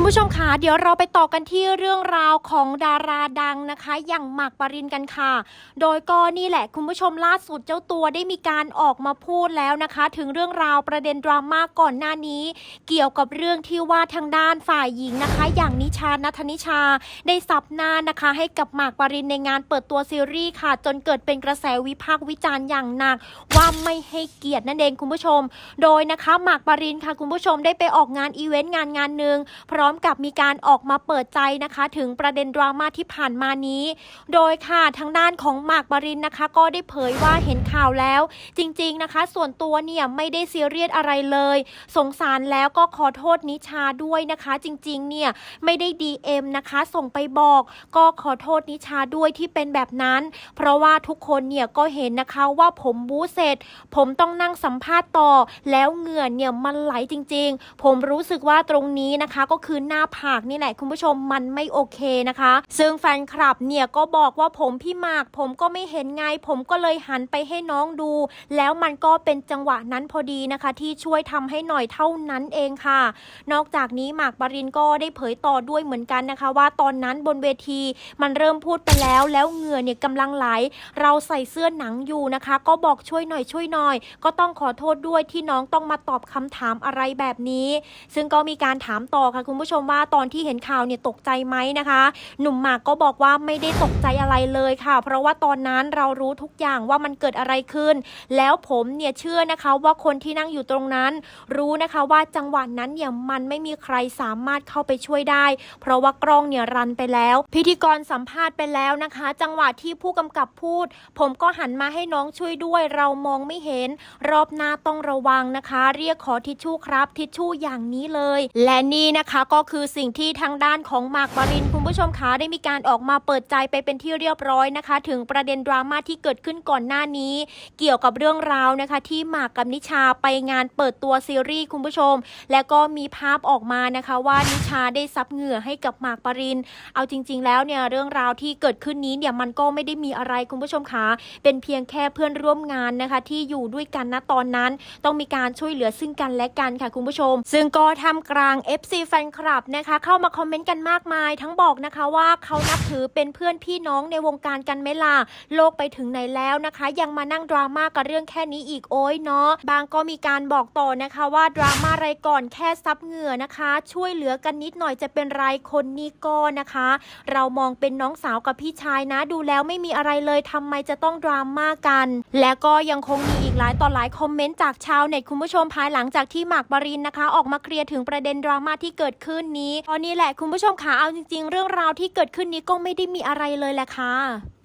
คุณผู้ชมคะเดี๋ยวเราไปต่อกันที่เรื่องราวของดาราดังนะคะ อย่างหมากปรินกันค่ะ โดยก็นี่แหละคุณผู้ชมล่าสุดเจ้าตัวได้มีการออกมาพูดแล้วนะคะ ถึงเรื่องราวประเด็นดราม่าก่อนหน้านี้ เกี่ยวกับเรื่องที่ว่าทางด้านฝ่ายหญิงนะคะ อย่างนิชานัทนิชา ได้สับหน้านะคะ ให้กับหมากปรินในงานเปิดตัวซีรีส์ค่ะ จนเกิดเป็นกระแสวิพากษ์วิจารณ์อย่างหนัก ว่าไม่ให้เกียรตินั่นเองคุณผู้ชม โดยนะคะหมากปรินค่ะ คุณผู้ชมได้ไปออกงานอีเวนต์งานงานหนึ่งพร้อมอมกับมีการออกมาเปิดใจนะคะ ถึงประเด็นดราม่าที่ผ่านมานี้ โดยค่ะทางด้านของหมากปรินนะคะ ก็ได้เผยว่าเห็นข่าวแล้ว จริงๆนะคะ ส่วนตัวเนี่ยไม่ได้ซีเรียสอะไรเลย สงสารแล้วก็ขอโทษนิชาด้วยนะคะ จริงๆเนี่ยไม่ได้ DM นะคะ ส่งไปบอก ก็ขอโทษนิชาด้วยที่เป็นแบบนั้น เพราะว่าทุกคนเนี่ยก็เห็นนะคะว่าผมบู๊เสร็จ ผมต้องนั่งสัมภาษณ์ต่อ แล้วเหงื่อเนี่ยมันไหลจริง ๆ ผมรู้สึกว่าตรงนี้นะคะก็คือหน้าผากนี่แหละคุณผู้ชมมันไม่โอเคนะคะ ซึ่งแฟนคลับเนี่ยก็บอกว่าผมพี่หมาก ผมก็ไม่เห็นไง ผมก็เลยหันไปให้น้องดู แล้วมันก็เป็นจังหวะนั้นพอดีนะคะ ที่ช่วยทำให้หน่อยเท่านั้นเองค่ะ นอกจากนี้หมากปรินก็ได้เผยต่อด้วยเหมือนกันนะคะ ว่าตอนนั้นบนเวทีมันเริ่มพูดไปแล้วแล้วเหงื่อเนี่ยกำลังไหล เราใส่เสื้อหนังอยู่นะคะ ก็บอกช่วยหน่อยช่วยหน่อย ก็ต้องขอโทษด้วยที่น้องต้องมาตอบคำถามอะไรแบบนี้ ซึ่งก็มีการถามต่อค่ะคุณผู้ชมว่าตอนที่เห็นข่าวเนี่ยตกใจไหมนะคะ หนุ่มหมากก็บอกว่าไม่ได้ตกใจอะไรเลยค่ะ เพราะว่าตอนนั้นเรารู้ทุกอย่างว่ามันเกิดอะไรขึ้น แล้วผมเนี่ยเชื่อนะคะว่าคนที่นั่งอยู่ตรงนั้น รู้นะคะว่าจังหวะนั้นเนี่ยมันไม่มีใครสามารถเข้าไปช่วยได้ เพราะว่ากล้องเนี่ยรันไปแล้ว พิธีกรสัมภาษณ์ไปแล้วนะคะ จังหวะที่ผู้กำกับพูด ผมก็หันมาให้น้องช่วยด้วย เรามองไม่เห็น รอบหน้าต้องระวังนะคะ เรียกขอทิชชู่ครับ ทิชชู่อย่างนี้เลย และนี่นะคะก็คือสิ่งที่ทางด้านของหมากปรินคุณผู้ชมคะได้มีการออกมาเปิดใจไปเป็นที่เรียบร้อยนะคะ ถึงประเด็นดราม่าที่เกิดขึ้นก่อนหน้านี้ เกี่ยวกับเรื่องราวนะคะ ที่หมากกับนิชาไปงานเปิดตัวซีรีส์คุณผู้ชม และก็มีภาพออกมานะคะ ว่านิชาได้ซับเหงื่อให้กับหมากปริน เอาจริง ๆ แล้วเนี่ยเรื่องราวที่เกิดขึ้นนี้เนี่ยมันก็ไม่ได้มีอะไรคุณผู้ชมคะเป็นเพียงแค่เพื่อนร่วมงานนะคะ ที่อยู่ด้วยกันณตอนนั้น ต้องมีการช่วยเหลือซึ่งกันและกันค่ะคุณผู้ชม ซึ่งก็ทำกลาง FC แฟนคคลับนะคะ เข้ามาคอมเมนต์กันมากมาย ทั้งบอกนะคะว่าเขานับถือเป็นเพื่อนพี่น้องในวงการกันไหมล่ะโลกไปถึงไหนแล้วนะคะ ยังมานั่งดราม่ากับเรื่องแค่นี้อีกโอ้ยเนาะบางก็มีการบอกต่อนะคะว่าดราม่าอะไรก่อนแค่ซับเหงื่อนะคะ ช่วยเหลือกันนิดหน่อยจะเป็นไรคนนี้ก็นะคะ เรามองเป็นน้องสาวกับพี่ชายนะ ดูแล้วไม่มีอะไรเลยทำไมจะต้องดราม่ากัน และก็ยังคงมีอีกหลายต่อหลายคอมเมนต์จากชาวเน็ตคุณผู้ชมภายหลังจากที่หมากปรินนะคะ ออกมาเคลียร์ถึงประเด็นดราม่าที่เกิดขึ้ขึ้นนี้ตอนนี้แหละคุณผู้ชมค่ะเอาจริง ๆ เรื่องราวที่เกิดขึ้นนี้ก็ไม่ได้มีอะไรเลยแหละค่ะ